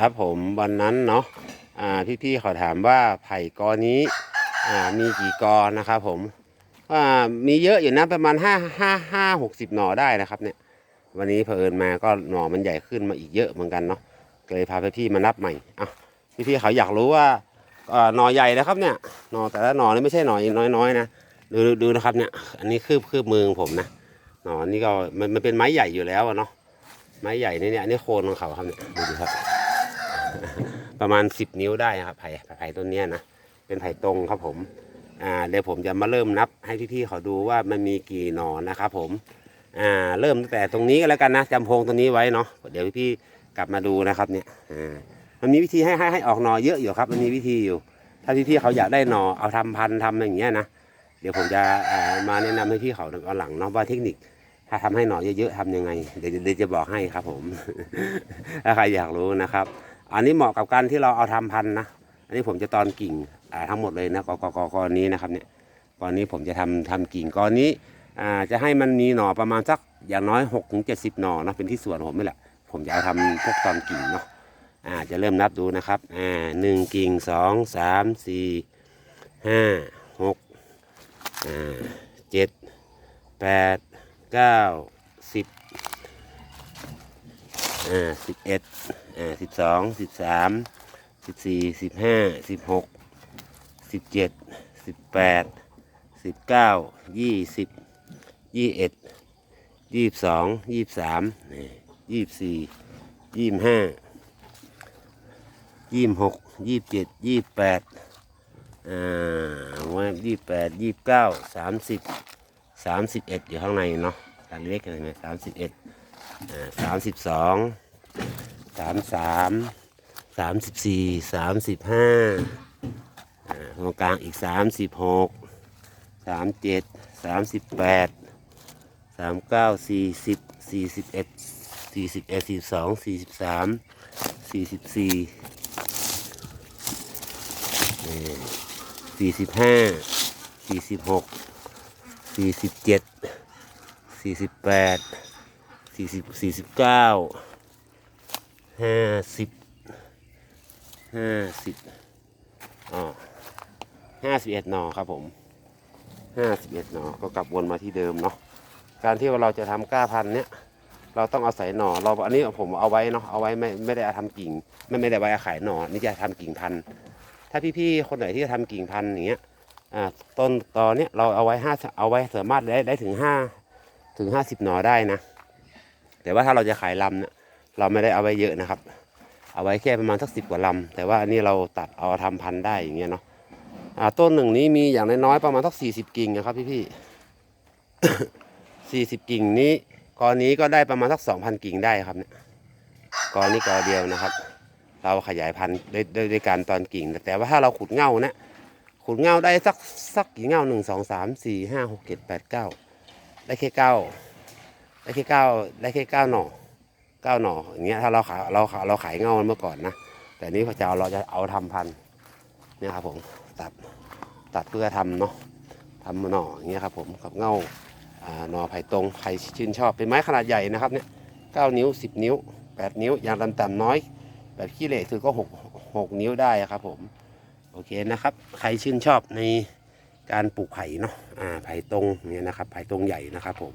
ครับผมวันนั้นเนาะอ่พี่ๆเขาถามว่าไผ่กอนี้มีกี่กอนะครับผมอ่ามีเยอะอยู่นะประมาณห้าห้าห้าหกสิบหน่อได้นะครับเนี่ย วันนี้เผอิญมาก็หน่อมันใหญ่ขึ้นมาอีกเยอะเหมือนกันเนาะเลยพาพี่ๆมานับใหม่อะพี่ๆเขาอยากรู้ว่าหน่อใหญ่นะครับเนี่ยหน่อแต่ละหน่อนี่ไม่ใช่หน่อน้อยๆนะดูดูนะครับเนี่ย อันนี้คืบคืบมือของผมนะหน่อนี่ก็มันมันเป็นไม้ใหญ่อยู่แล้วเนาะไม้ใหญ่นี่เนี่ยอันนี้โคนของเขาครับเนี่ยดูดิครับ ประมาณ10นิ้วได้ครับไผ่ไผ่ต้นนี้นะเป็นไผ่ตรงครับผมอ่าเดี๋ยวผมจะมาเริ่มนับให้พี่ๆเขาดูว่ามันมีกี่หนอนนะครับผมอ่าเริ่มตั้งแต่ตรงนี้ก็แล้วกันนะจำโพงตรงนี้ไว้เนาะเดี๋ยวพี่ๆกลับมาดูนะครับเนี่ยอ่ามันมีวิธีให้ให้ให้ออกหน่อเยอะอยู่ครับ มันมีวิธีอยู่ ถ้าพี่ๆเขาอยากได้หน่อเอาทำพันธุ์ทำอย่างเงี้ยนะเดี๋ยวผมจะอ่ามาแนะนำให้พี่เขาตอนหลังเนาะว่าเทคนิค ถ้าทำให้หน่อเยอะๆทำยังไง เดี๋ยวเดี๋ยวจะบอกให้ครับผมถ้าใครอยากรู้นะครับ อันนี้เหมาะกับการที่เราเอาทำพันธุ์นะ อันนี้ผมจะตอนกิ่งอ่าทั้งหมดเลยนะกกกกอนี้นะครับเนี่ยกอนนี้ผมจะทำทำกิ่งกอนนี้อ่าจะให้มันมีหน่อประมาณสักอย่างน้อย6กถึงเจ็ดสิบหน่อนะเป็นที่ส่วนผมนี่แหละ ผมจะเอาทำพวกตอนกิ่งเนาะอ่าจะเริ่มนับดูนะครับอ่าหนึ่งกิ่งสองสามสี่ห้าหกอ่าเจ็ดแปดเก้าสิบ อ่าสิบเอ็ดอ่าสิบสองสิบสามสิบสี่สิบห้าสิบหกสิบเจ็ดสิบแปดสิบเก้ายี่สิบยี่เอ็ดยี่สองยี่สามยี่สี่ยี่ห้ายี่หกยี่เจ็ดยี่แปดอ่าว่ายี่แปดยี่เก้าสามสิบสามสิบเอ็ดอยู่ข้างในเนาะการเล็กอะไรไหมสามสิบเอ็ด สามสิบสองสามสามสามสิบสี่สามสิบห้าตรงกลางอีกสามสิบหกสามเจ็ดสามสิบแปดสามเก้าสี่สิบสี่สิบเอ็ดสี่สิบเอ็ดสี่สองสี่สิบสามสี่สิบสี่สี่สิบห้าสี่สิบหกสี่สิบเจ็ดสี่สิบแปด สี่สิบสี่สิบเก้าห้าสิบห้าสิบอ๋อห้าสิบเอ็ดหนอครับผมห้าสิบเอ็ดหนอก็กลับวนมาที่เดิมเนาะการที่เราจะทำก้าพันเนี้ยเราต้องเอาศัยหน่อเราอันนี้ผมเอาไว้เนาะเอาไว้ไม่ไม่ได้เอาทำกิ่ง ไม่ไม่ได้ไว้อาขายหน่อนี่จะทำกิ่งพันถ้าพี่ๆคนไหนที่จะทำกิ่งพันอย่างเงี้ยอ่าต้นตอนเนี้ยเราเอาไว้ห้าเอาไว้สามารถได้ได้ถึงห้าถึงห้าสิบหน่อได้นะ แต่ว่าถ้าเราจะขายลำเนี่ยเราไม่ได้เอาไว้เยอะนะครับ เอาไว้แค่ประมาณสักสิบกว่าลำแต่ว่าอันนี้เราตัดเอาทำพันธุ์ได้อย่างเงี้ยเนาะอ่าต้นหนึ่งนี้มีอย่างน้อยๆประมาณสักสี่สิบกิ่งนะครับพี่ๆสี่สิบกิ่งนี้กอนี้ก็ได้ประมาณสักสองพันกิ่งได้ครับเนี่ยกอนี้กอเดียวนะครับ เราขยายพันธุ์ด้วยด้วยด้วยการตอนกิ่ง แต่ว่าถ้าเราขุดเง่านะขุดเง่าได้สักสักกี่เง่าหนึ่งสองสามสี่ห้าหกเจ็ดแปดเก้าได้แค่เก้า ได้แค่เก้าได้แค่เก้าหน่อเก้าหน่ออย่างเงี้ยถ้าเราขายเราขายเราขายเงามันเมื่อก่อนนะแต่นี้พระเจ้าเราจะเอาทำพันเนี่ยครับผมตัดตัดเพื่อทำเนาะทำหน่ออย่างเงี้ยครับผมกับเงาอ่าหน่อไผ่ตรงใครชื่นชอบเป็นไม้ขนาดใหญ่นะครับเนี่ยเก้านิ้วสิบนิ้วแปดนิ้ว อย่างต่ำๆน้อย แบบขี้เหร่คือก็หกหกนิ้วได้ครับผม โอเคนะครับ ใครชื่นชอบในการปลูกไผ่เนาะอ่าไผ่ตรงเนี่ยนะครับไผ่ตรงใหญ่นะครับผม